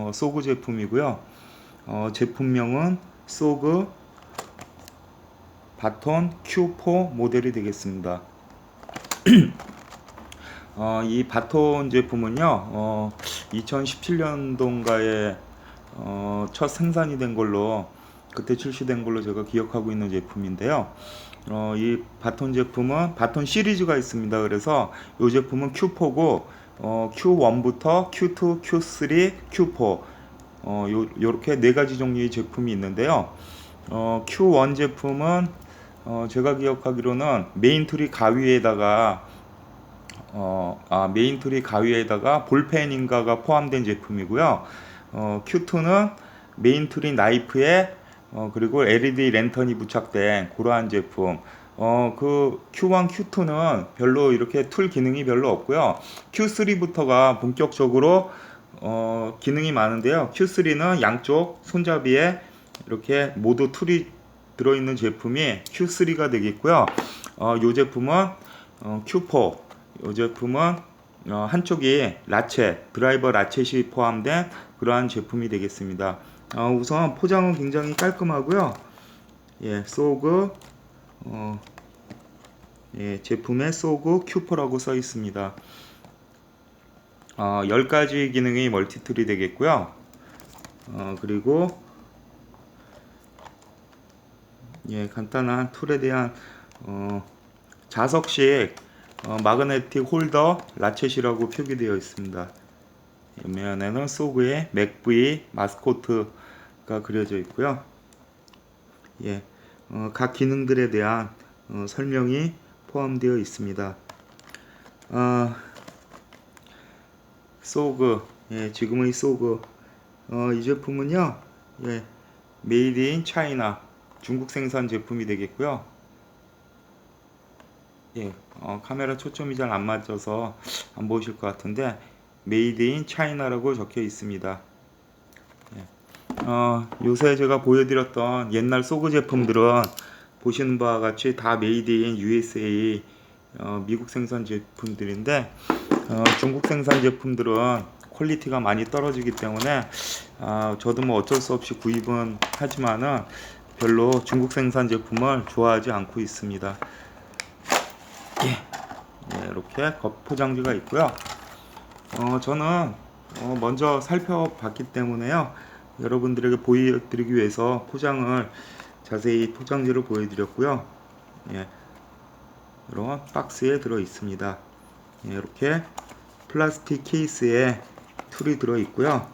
어, 소그 제품이고요. 어, 제품명은 소그 바톤 Q4 모델이 되겠습니다. 어, 이 바톤 제품은요, 어, 2017년도인가에 어, 첫 생산이 된 걸로 그때 출시된 걸로 제가 기억하고 있는 제품인데요. 어, 이 바톤 제품은 바톤 시리즈가 있습니다. 그래서 이 제품은 Q4고 어, Q1부터 Q2, Q3, Q4 어, 요, 요렇게 네 가지 종류의 제품이 있는데요. 어, Q1 제품은 어, 제가 기억하기로는 메인 트리 가위에다가 어, 아, 메인 트리 가위에다가 볼펜인가가 포함된 제품이고요. 어, Q2는 메인 트리 나이프에 어, 그리고 LED 랜턴이 부착된 그러한 제품. 어, 그 Q1, Q2는 별로 이렇게 툴 기능이 별로 없고요. Q3부터가 본격적으로 어, 기능이 많은데요. Q3는 양쪽 손잡이에 이렇게 모두 툴이 들어있는 제품이 Q3가 되겠고요. 어, 이 제품은 어, Q4. 이 제품은 어, 한쪽이 라체, 드라이버 라쳇이 포함된 그러한 제품이 되겠습니다. 어, 우선 포장은 굉장히 깔끔하고요. 예, 소그 어, 예, 제품에 소그 Q4라고 써 있습니다. 어, 10가지 기능이 멀티툴이 되겠고요. 어, 그리고 예, 간단한 툴에 대한 어, 자석식 어, 마그네틱 홀더 라쳇이라고 표기되어 있습니다. 옆면에는 소그의 맥브이 마스코트가 그려져 있고요. 예, 어, 각 기능들에 대한 어, 설명이 포함되어 있습니다. 어, 소그, 예, 지금의 소그, 어, 이 제품은요, 예, 메이드 인 차이나 중국 생산 제품이 되겠고요. 예, 어, 카메라 초점이 잘 안 맞아서 안 보이실 것 같은데 메이드 인 차이나라고 적혀 있습니다. 예. 어, 요새 제가 보여드렸던 옛날 소그 제품들은 보시는 바와 같이 다 메이드 인 USA 어, 미국 생산 제품들인데 어, 중국 생산 제품들은 퀄리티가 많이 떨어지기 때문에 아, 저도 뭐 어쩔 수 없이 구입은 하지만은 별로 중국 생산 제품을 좋아하지 않고 있습니다. 예, 예, 이렇게 겉 포장지가 있고요. 어, 저는 어, 먼저 살펴봤기 때문에요. 여러분들에게 보여드리기 위해서 포장을 자세히 포장지를 보여드렸고요. 예, 이런 박스에 들어 있습니다. 예, 이렇게 플라스틱 케이스에 툴이 들어 있고요.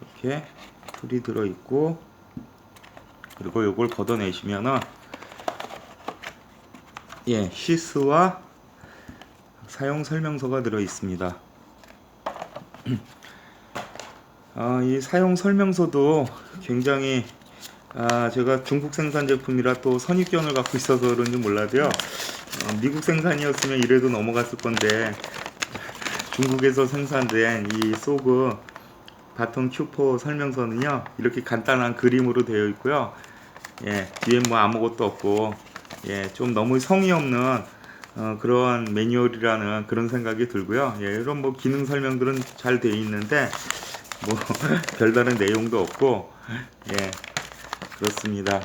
이렇게 툴이 들어 있고 그리고 이걸 걷어내시면은 예, 시스와 사용 설명서가 들어 있습니다. 아, 이 사용 설명서도 굉장히 아, 제가 중국 생산 제품이라 또 선입견을 갖고 있어서 그런지 몰라도요. 어, 미국 생산이었으면 이래도 넘어갔을 건데 중국에서 생산된 이 소그 바톤 큐포 설명서는요 이렇게 간단한 그림으로 되어 있고요. 예, 뒤에 뭐 아무것도 없고 예, 좀 너무 성의 없는 어, 그런 매뉴얼이라는 그런 생각이 들고요. 예, 이런 뭐 기능 설명들은 잘 되어 있는데 뭐 별다른 내용도 없고 예, 그렇습니다.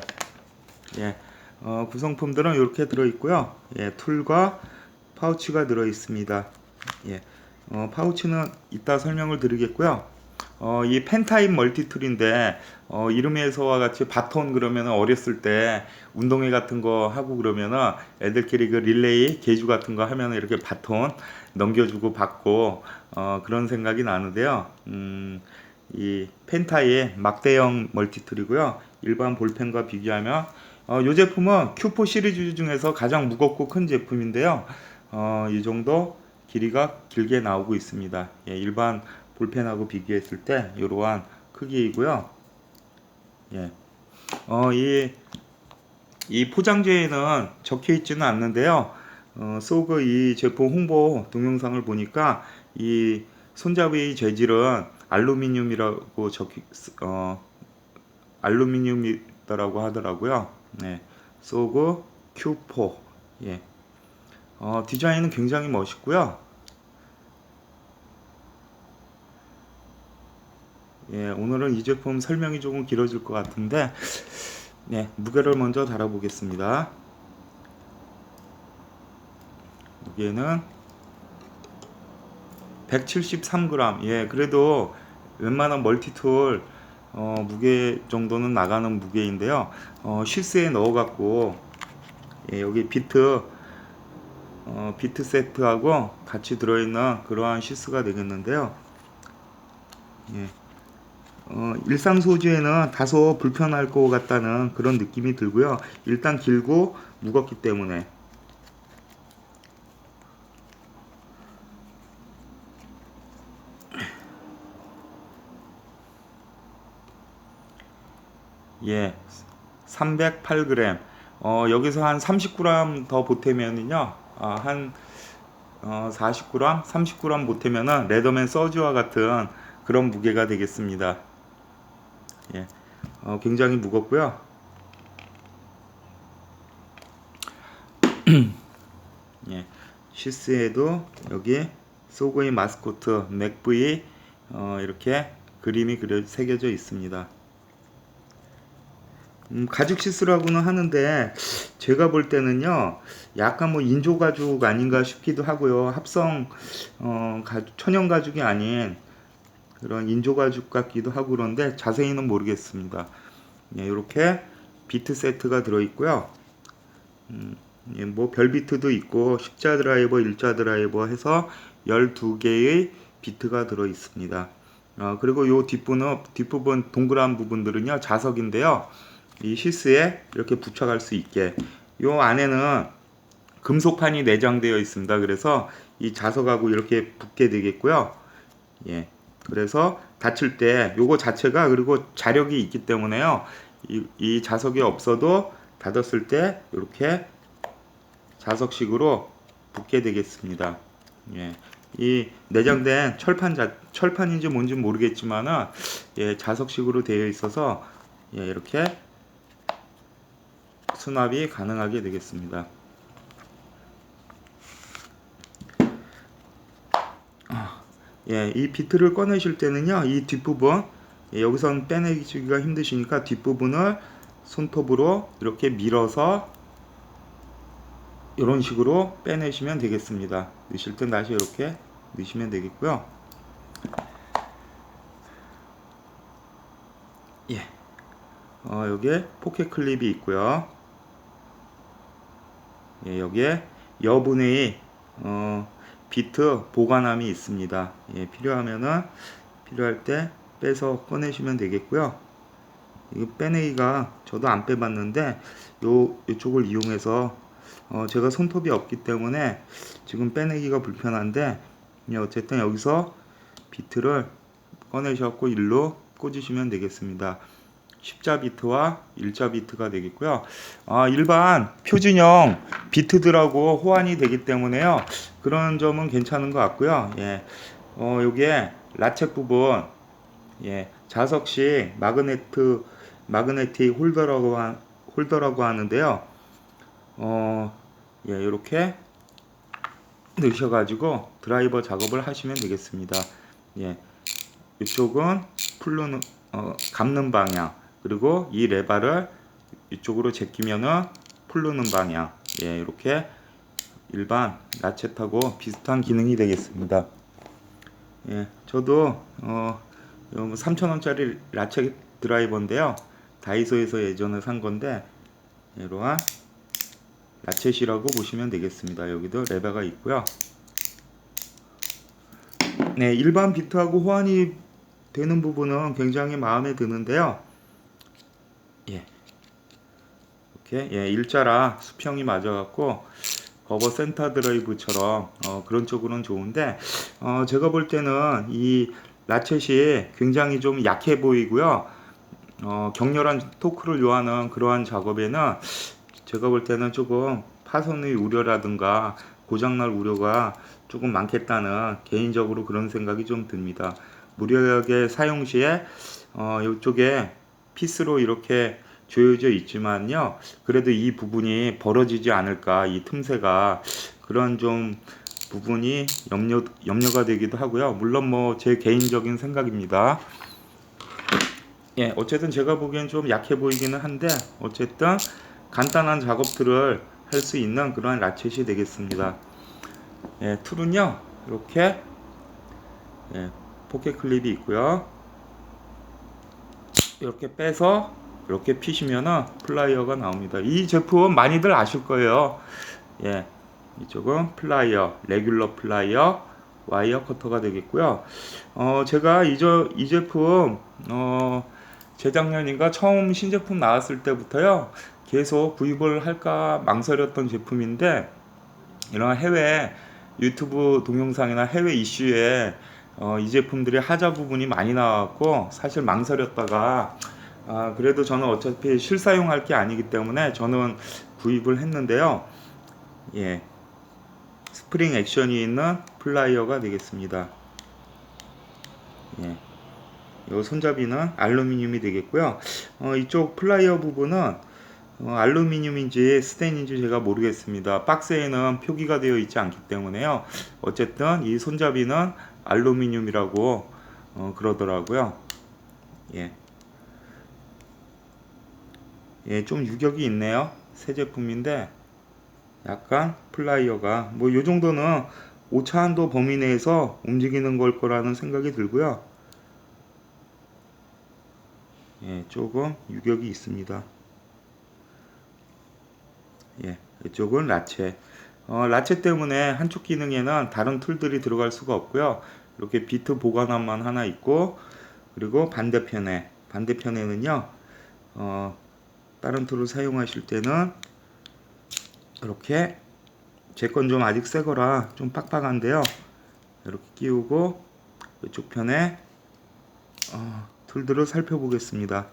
예, 어, 구성품들은 이렇게 들어 있고요. 예, 툴과 파우치가 들어 있습니다. 예, 어, 파우치는 이따 설명을 드리겠고요. 어, 이 펜타입 멀티툴인데 어, 이름에서와 같이 바톤 그러면 어렸을 때 운동회 같은 거 하고 그러면은 애들끼리 그 릴레이 계주 같은 거 하면은 이렇게 바톤 넘겨주고 받고 어, 그런 생각이 나는데요. 음, 이 펜타의 막대형 멀티툴이고요. 일반 볼펜과 비교하면 어, 이 제품은 Q4 시리즈 중에서 가장 무겁고 큰 제품인데요. 어, 이 정도 길이가 길게 나오고 있습니다. 예, 일반 볼펜하고 비교했을 때 이러한 크기이고요. 예. 어, 이, 이 포장지에는 적혀 있지는 않는데요. 어, 소그 이 제품 홍보 동영상을 보니까 이 손잡이 재질은 알루미늄이라고 적혀, 어, 알루미늄이라고 하더라고요. 네. 소그 Q4. 예. 어, 디자인은 굉장히 멋있고요. 예, 오늘은 이 제품 설명이 조금 길어질 것 같은데 네, 무게를 먼저 달아보겠습니다. 무게는 173g. 예, 그래도 웬만한 멀티툴 어, 무게 정도는 나가는 무게인데요. 어, 실스에 넣어갖고 예, 여기 비트 어, 비트 세트하고 같이 들어있는 그러한 시스가 되겠는데요. 예. 어, 일상 소지에는 다소 불편할 것 같다는 그런 느낌이 들고요. 일단 길고 무겁기 때문에 예, 308g. 어, 여기서 한 30g 더 보태면은요, 아, 한 어, 40g, 30g 보태면은 레더맨 서즈와 같은 그런 무게가 되겠습니다. 예, 어, 굉장히 무겁고요. 예, 시스에도 여기 소고의 마스코트 맥브이 어, 이렇게 그림이 그려 새겨져 있습니다. 음, 가죽 시스라고는 하는데 제가 볼 때는요 약간 뭐 인조 가죽 아닌가 싶기도 하고요 합성 어, 가죽, 천연 가죽이 아닌 그런 인조 가죽 같기도 하고 그런데 자세히는 모르겠습니다. 예, 이렇게 비트 세트가 들어 있고요. 음, 예, 뭐 별 비트도 있고 십자 드라이버, 일자 드라이버 해서 12개의 비트가 들어 있습니다. 어, 그리고 요 뒷부분, 뒷부분 동그란 부분들은요 자석인데요. 이 시스에 이렇게 붙여갈 수 있게 요 안에는 금속판이 내장되어 있습니다. 그래서 이 자석하고 이렇게 붙게 되겠고요. 예. 그래서 닫힐 때 요거 자체가 그리고 자력이 있기 때문에요. 이, 이 자석이 없어도 닫았을 때 이렇게 자석식으로 붙게 되겠습니다. 예. 이 내장된 철판 자, 철판인지 뭔지 모르겠지만은 예, 자석식으로 되어 있어서 예, 이렇게 수납이 가능하게 되겠습니다. 예, 이 비트를 꺼내실 때는요, 이 뒷부분, 예, 여기선 빼내기가 힘드시니까 뒷부분을 손톱으로 이렇게 밀어서 이런 식으로 빼내시면 되겠습니다. 넣으실 땐 다시 이렇게 넣으시면 되겠고요. 예. 어, 여기에 포켓 클립이 있고요. 예, 여기에 여분의 어, 비트 보관함이 있습니다. 예, 필요하면은 필요할 때 빼서 꺼내시면 되겠고요. 이거 빼내기가 저도 안 빼봤는데 요 이쪽을 이용해서 어, 제가 손톱이 없기 때문에 지금 빼내기가 불편한데 예, 어쨌든 여기서 비트를 꺼내셨고 일로 꽂으시면 되겠습니다. 십자 비트와 일자 비트가 되겠고요. 아, 일반 표준형 비트들하고 호환이 되기 때문에요. 그런 점은 괜찮은 것 같고요. 예. 어, 요게 라책 부분 예, 자석식 마그네트 마그네틱 홀더라고 하, 홀더라고 하는데요. 어, 예, 이렇게 넣으셔 가지고 드라이버 작업을 하시면 되겠습니다. 예. 이쪽은 풀르는 어, 감는 방향 그리고 이 레바를 이쪽으로 제끼면은 풀르는 방향. 예 이렇게 일반 라쳇하고 비슷한 기능이 되겠습니다. 예 저도 어 3,000원짜리 라쳇 드라이버인데요. 다이소에서 예전에 산 건데 이러한 라쳇이라고 보시면 되겠습니다. 여기도 레바가 있고요. 네 일반 비트하고 호환이 되는 부분은 굉장히 마음에 드는데요 예. 이렇게 예, 일자라 수평이 맞아갖고 거버 센터 드라이브처럼 어, 그런 쪽으로는 좋은데 어, 제가 볼 때는 이 라쳇이 굉장히 좀 약해 보이고요. 어, 격렬한 토크를 요하는 그러한 작업에는 제가 볼 때는 조금 파손의 우려라든가 고장날 우려가 조금 많겠다는 개인적으로 그런 생각이 좀 듭니다. 무료하게 사용 시에 어, 이쪽에 피스로 이렇게 조여져 있지만요. 그래도 이 부분이 벌어지지 않을까 이 틈새가 그런 좀 부분이 염려 염려가 되기도 하고요. 물론 뭐 제 개인적인 생각입니다. 예, 어쨌든 제가 보기엔 좀 약해 보이기는 한데 어쨌든 간단한 작업들을 할 수 있는 그러한 라쳇이 되겠습니다. 예, 툴은요 이렇게 예, 포켓 클립이 있고요. 이렇게 빼서 이렇게 피시면은 플라이어가 나옵니다. 이 제품 많이들 아실 거예요. 예, 이쪽은 플라이어, 레귤러 플라이어, 와이어 커터가 되겠고요. 어, 제가 이, 저, 이 제품 어, 재작년인가 처음 신제품 나왔을 때부터요. 계속 구입을 할까 망설였던 제품인데 이런 해외 유튜브 동영상이나 해외 이슈에 어, 이 제품들이 하자 부분이 많이 나왔고 사실 망설였다가 아, 그래도 저는 어차피 실사용할 게 아니기 때문에 저는 구입을 했는데요. 예. 스프링 액션이 있는 플라이어가 되겠습니다. 예. 이 손잡이는 알루미늄이 되겠고요. 어, 이쪽 플라이어 부분은 어, 알루미늄인지 스테인인지 제가 모르겠습니다. 박스에는 표기가 되어 있지 않기 때문에요. 어쨌든 이 손잡이는 알루미늄이라고 어, 그러더라고요. 예. 예, 좀 유격이 있네요. 새 제품인데 약간 플라이어가 뭐 요 정도는 오차 한도 범위 내에서 움직이는 걸 거라는 생각이 들고요. 예, 조금 유격이 있습니다. 예, 이쪽은 라체. 어, 라체 때문에 한쪽 기능에는 다른 툴들이 들어갈 수가 없고요. 이렇게 비트 보관함만 하나 있고 그리고 반대편에 반대편에는요. 어, 다른 툴을 사용하실 때는 이렇게 제 건 좀 아직 새 거라 좀 빡빡한데요. 이렇게 끼우고 이쪽 편에 어, 툴들을 살펴보겠습니다.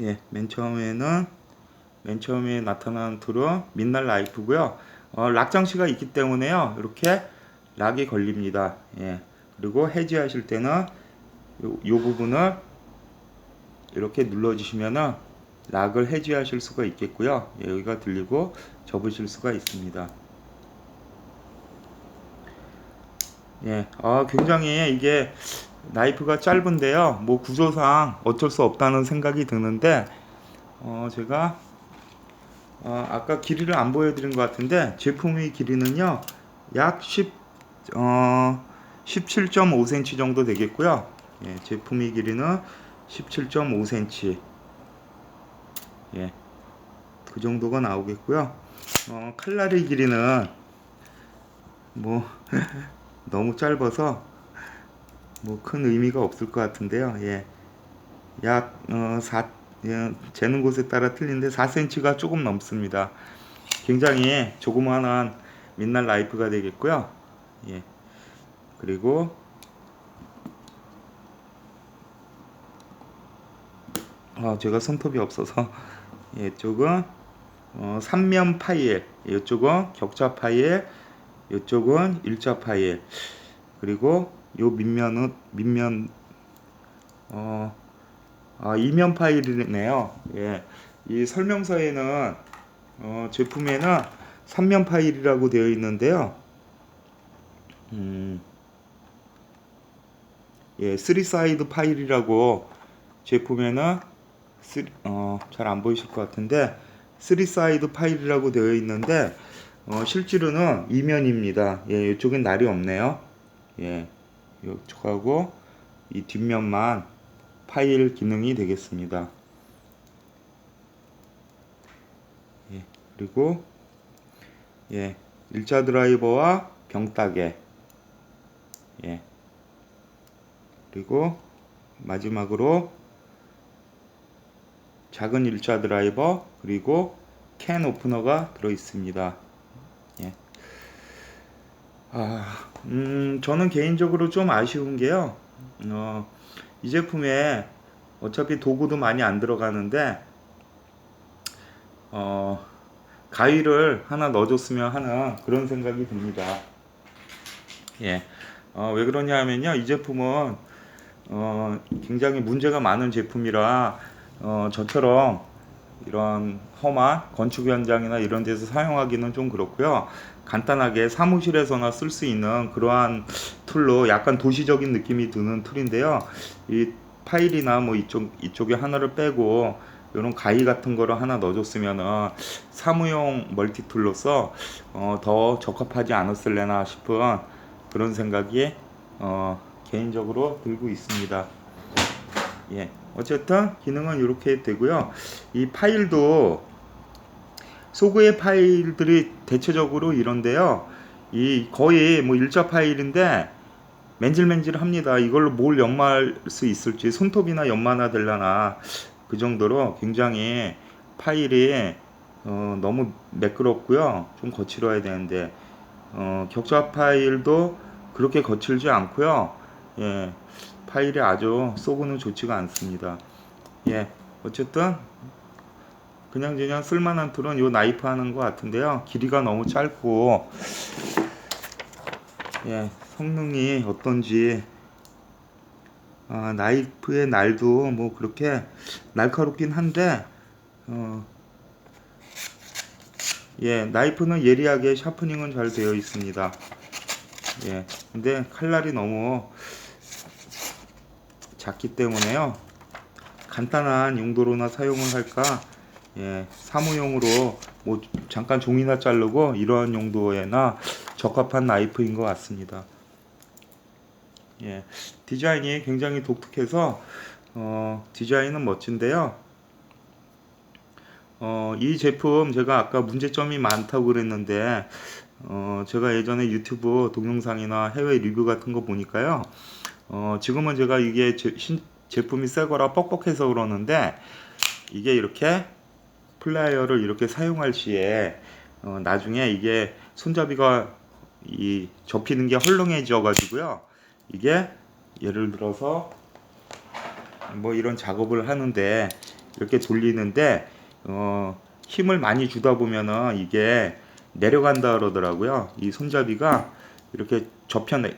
예, 맨 처음에는 맨 처음에 나타나는 툴은 민날 라이프고요. 어, 락 장치가 있기 때문에요. 이렇게 락이 걸립니다. 예. 그리고 해지하실 때는 요, 요 부분을 이렇게 눌러주시면은 락을 해지하실 수가 있겠고요. 예, 여기가 들리고 접으실 수가 있습니다. 예, 아, 굉장히 이게 나이프가 짧은데요. 뭐 구조상 어쩔 수 없다는 생각이 드는데, 어, 제가 어, 아까 길이를 안 보여드린 것 같은데 제품의 길이는요 약 10, 어, 17.5cm 정도 되겠고요. 예, 제품의 길이는 17.5cm. 예, 그 정도가 나오겠고요. 어, 칼날의 길이는 뭐 너무 짧아서 뭐 큰 의미가 없을 것 같은데요. 예, 약 어, 4, 예, 재는 곳에 따라 틀린데 4cm가 조금 넘습니다. 굉장히 조그마한 민날 라이프가 되겠고요. 예. 그리고 아, 제가 손톱이 없어서 예, 이쪽은 어, 삼면 파일, 이쪽은 격자 파일, 이쪽은 일자 파일, 그리고 요 밑면은 밑면 어, 아, 이면 파일이네요. 예, 이 설명서에는 어, 제품에는 삼면 파일이라고 되어 있는데요. 음, 예, 3 사이드 파일이라고 제품에는 어, 잘 안 보이실 것 같은데 3 사이드 파일이라고 되어 있는데 어, 실제로는 이면입니다. 예, 이쪽엔 날이 없네요. 예, 이쪽하고 이 뒷면만 파일 기능이 되겠습니다. 예, 그리고 예, 일자 드라이버와 병따개 예, 그리고 마지막으로 작은 일자 드라이버 그리고 캔 오프너가 들어 있습니다. 예. 아, 음, 저는 개인적으로 좀 아쉬운 게요. 어, 이 제품에 어차피 도구도 많이 안 들어가는데 어, 가위를 하나 넣어줬으면 하는 그런 생각이 듭니다. 예. 어, 왜 그러냐 하면요. 이 제품은 어, 굉장히 문제가 많은 제품이라 어, 저처럼 이런 험한 건축 현장이나 이런 데서 사용하기는 좀 그렇고요. 간단하게 사무실에서나 쓸 수 있는 그러한 툴로 약간 도시적인 느낌이 드는 툴인데요. 이 파일이나 뭐 이쪽 이쪽에 하나를 빼고 이런 가위 같은 거를 하나 넣어줬으면은 사무용 멀티 툴로서 어, 더 적합하지 않았을래나 싶은 그런 생각이 어, 개인적으로 들고 있습니다. 예. 어쨌든 기능은 이렇게 되고요. 이 파일도 소그의 파일들이 대체적으로 이런데요. 이 거의 뭐 일자 파일인데 맨질맨질합니다. 이걸로 뭘 연마할 수 있을지 손톱이나 연마나 될라나 그 정도로 굉장히 파일이 어, 너무 매끄럽고요. 좀 거칠어야 되는데 어, 격자 파일도 그렇게 거칠지 않고요. 예, 파일이 아주 쏘고는 좋지가 않습니다. 예, 어쨌든 그냥 그냥 쓸만한 툴은 요 나이프 하는 것 같은데요. 길이가 너무 짧고 예, 성능이 어떤지 아, 나이프의 날도 뭐 그렇게 날카롭긴 한데 어, 예, 나이프는 예리하게 샤프닝은 잘 되어 있습니다. 예, 근데 칼날이 너무 작기 때문에요. 간단한 용도로나 사용을 할까? 예, 사무용으로 뭐 잠깐 종이나 자르고 이러한 용도에나 적합한 나이프인 것 같습니다. 예, 디자인이 굉장히 독특해서 어, 디자인은 멋진데요. 어, 이 제품 제가 아까 문제점이 많다고 그랬는데 어, 제가 예전에 유튜브 동영상이나 해외 리뷰 같은 거 보니까요. 어, 지금은 제가 이게 제, 신, 제품이 새 거라 뻑뻑해서 그러는데 이게 이렇게 플라이어를 이렇게 사용할 시에 어, 나중에 이게 손잡이가 이 접히는 게 헐렁해져 가지고요. 이게 예를 들어서 뭐 이런 작업을 하는데 이렇게 돌리는데 어, 힘을 많이 주다 보면은 이게 내려간다 그러더라고요. 이 손잡이가 이렇게 접혀 내,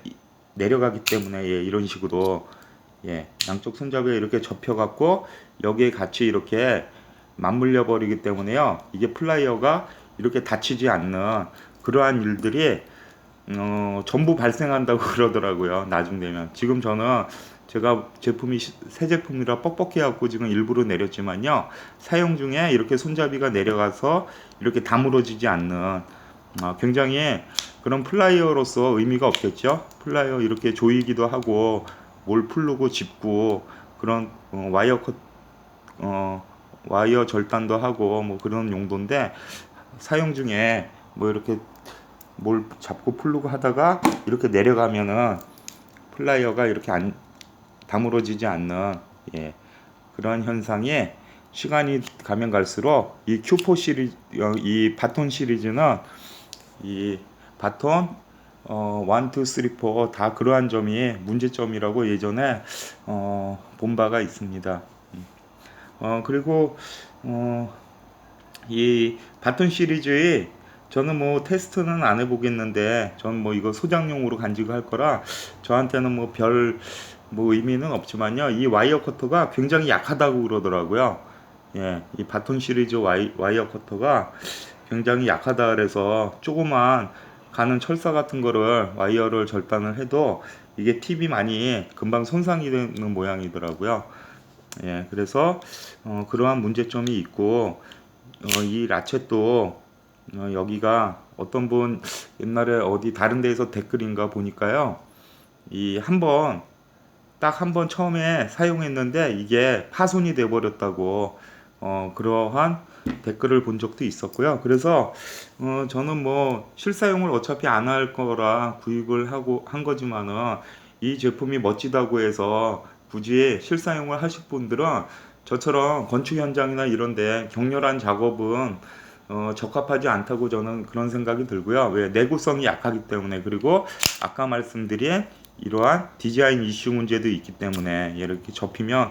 내려가기 때문에 예, 이런 식으로 예, 양쪽 손잡이가 이렇게 접혀 갖고 여기에 같이 이렇게 맞물려 버리기 때문에요. 이게 플라이어가 이렇게 다치지 않는 그러한 일들이 어, 전부 발생한다고 그러더라고요. 나중 되면. 지금 저는 제가 제품이 시- 새 제품이라 뻑뻑해 갖고 지금 일부러 내렸지만요. 사용 중에 이렇게 손잡이가 내려가서 이렇게 다물어지지 않는 어, 굉장히 그런 플라이어로서 의미가 없겠죠. 플라이어 이렇게 조이기도 하고 뭘 풀르고 짚고 그런 어, 와이어 컷 어, 와이어 절단도 하고 뭐 그런 용도인데 사용 중에 뭐 이렇게 뭘 잡고 풀르고 하다가 이렇게 내려가면은 플라이어가 이렇게 안 다물어지지 않는 예, 그런 현상이 시간이 가면 갈수록 이 Q4 시리즈 어, 이 바톤 시리즈는 이 바톤 어, 1, 2, 3, 4다 그러한 점이 문제점이라고 예전에 어, 본 바가 있습니다. 음. 어, 그리고 어, 이 바톤 시리즈의 저는 뭐 테스트는 안 해보겠는데 저는 뭐 이거 소장용으로 간직할 거라 저한테는 뭐별뭐 의미는 없지만요 이 와이어 커터가 굉장히 약하다고 그러더라고요 예, 이 바톤 시리즈 와이, 와이어 커터가 굉장히 약하다 그래서 조그만 가는 철사 같은 거를 와이어를 절단을 해도 이게 팁이 많이 금방 손상이 되는 모양이더라고요 예, 그래서 어, 그러한 문제점이 있고 어, 이 라쳇도 어, 여기가 어떤 분 옛날에 어디 다른 데에서 댓글인가 보니까요. 이 한 번 딱 한 번 처음에 사용했는데 이게 파손이 돼 버렸다고 어, 그러한 댓글을 본 적도 있었고요. 그래서 어, 저는 뭐 실사용을 어차피 안 할 거라 구입을 하고 한 거지만은 이 제품이 멋지다고 해서 굳이 실사용을 하실 분들은 저처럼 건축 현장이나 이런데 격렬한 작업은 어, 적합하지 않다고 저는 그런 생각이 들고요. 왜 내구성이 약하기 때문에 그리고 아까 말씀드린 이러한 디자인 이슈 문제도 있기 때문에 이렇게 접히면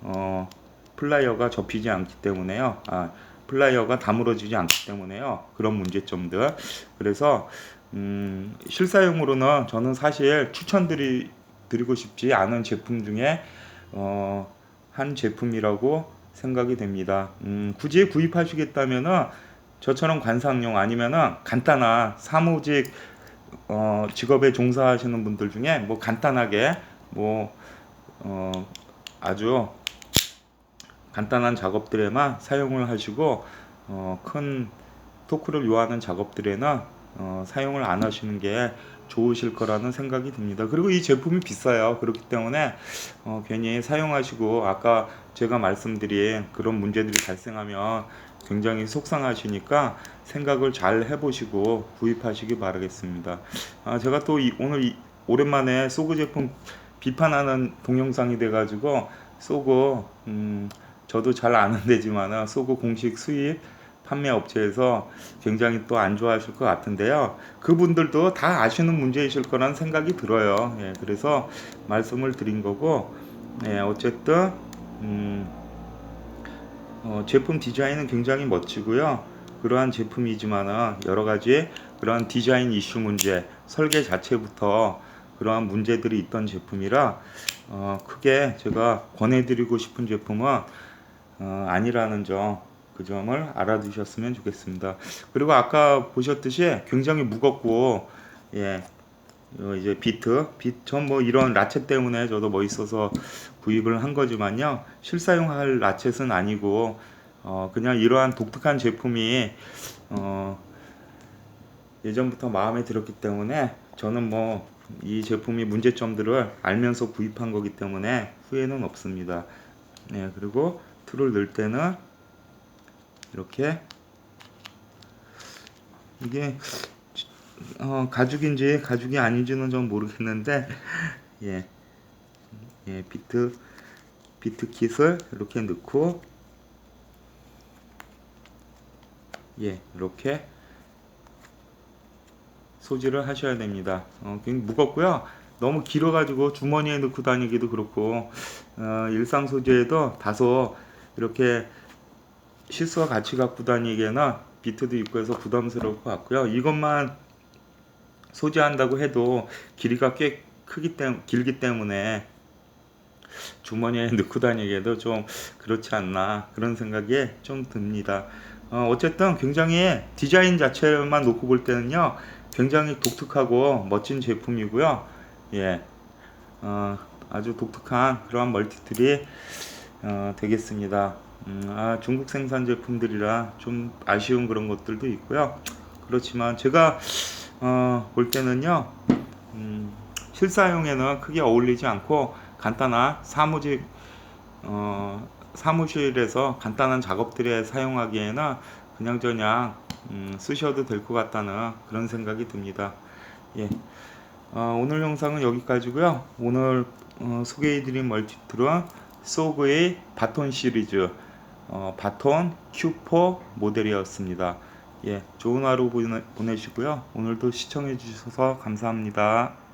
어, 플라이어가 접히지 않기 때문에요. 아, 플라이어가 다물어지지 않기 때문에요. 그런 문제점들. 그래서 음, 실사용으로는 저는 사실 추천드리 드리고 싶지 않은 제품 중에 어, 한 제품이라고 생각이 됩니다. 음, 굳이 구입하시겠다면은 저처럼 관상용 아니면은 간단한 사무직 어, 직업에 종사하시는 분들 중에 뭐 간단하게 뭐 어, 아주 간단한 작업들에만 사용을 하시고 어, 큰 토크를 요하는 작업들에는 어, 사용을 안 하시는 게 좋으실 거라는 생각이 듭니다. 그리고 이 제품이 비싸요. 그렇기 때문에 어, 괜히 사용하시고 아까 제가 말씀드린 그런 문제들이 발생하면 굉장히 속상하시니까 생각을 잘 해보시고 구입하시기 바라겠습니다. 아, 제가 또 이- 오늘 이- 오랜만에 소그 제품 비판하는 동영상이 돼가지고 소그 음, 저도 잘 아는 데지만 소그 공식 수입 판매 업체에서 굉장히 또 안 좋아하실 것 같은데요. 그분들도 다 아시는 문제이실 거란 생각이 들어요. 예, 그래서 말씀을 드린 거고, 예, 어쨌든 음, 어, 제품 디자인은 굉장히 멋지고요. 그러한 제품이지만은 여러 가지 그러한 디자인 이슈 문제, 설계 자체부터 그러한 문제들이 있던 제품이라 어, 크게 제가 권해드리고 싶은 제품은 어, 아니라는 점, 그 점을 알아두셨으면 좋겠습니다. 그리고 아까 보셨듯이 굉장히 무겁고, 예, 어, 이제 비트, 비트, 전뭐 이런 라쳇 때문에 저도 멋있어서 구입을 한 거지만요. 실사용할 라쳇은 아니고, 어, 그냥 이러한 독특한 제품이, 어, 예전부터 마음에 들었기 때문에 저는 뭐 이 제품이 문제점들을 알면서 구입한 거기 때문에 후회는 없습니다. 네, 그리고 툴을 넣을 때는 이렇게 이게 어, 가죽인지 가죽이 아닌지는 좀 모르겠는데 예, 예 비트 비트 킷을 이렇게 넣고 예 이렇게 소지를 하셔야 됩니다. 어, 굉장히 무겁고요. 너무 길어가지고 주머니에 넣고 다니기도 그렇고 어, 일상 소재에도 다소 이렇게 실수와 갖고 다니기에는 비트도 있고 해서 부담스러울 것 같고요. 이것만 소지한다고 해도 길이가 꽤 크기 때문에 길기 때문에 주머니에 넣고 다니기에도 좀 그렇지 않나 그런 생각이 좀 듭니다. 어, 어쨌든 굉장히 디자인 자체만 놓고 볼 때는요 굉장히 독특하고 멋진 제품이고요. 예, 어, 아주 독특한 그러한 멀티툴이 어, 되겠습니다. 음, 아, 중국 생산 제품들이라 좀 아쉬운 그런 것들도 있고요. 그렇지만 제가 어, 볼 때는요, 음, 실사용에는 크게 어울리지 않고 간단한 사무직 어, 사무실에서 간단한 작업들에 사용하기에는 그냥저냥 음, 쓰셔도 될 것 같다는 그런 생각이 듭니다. 예. 어, 오늘 영상은 여기까지고요. 오늘 어, 소개해드린 멀티툴은 소그의 바톤 시리즈 어, 바톤 Q4 모델이었습니다. 예, 좋은 하루 보내, 보내시고요. 오늘도 시청해 주셔서 감사합니다.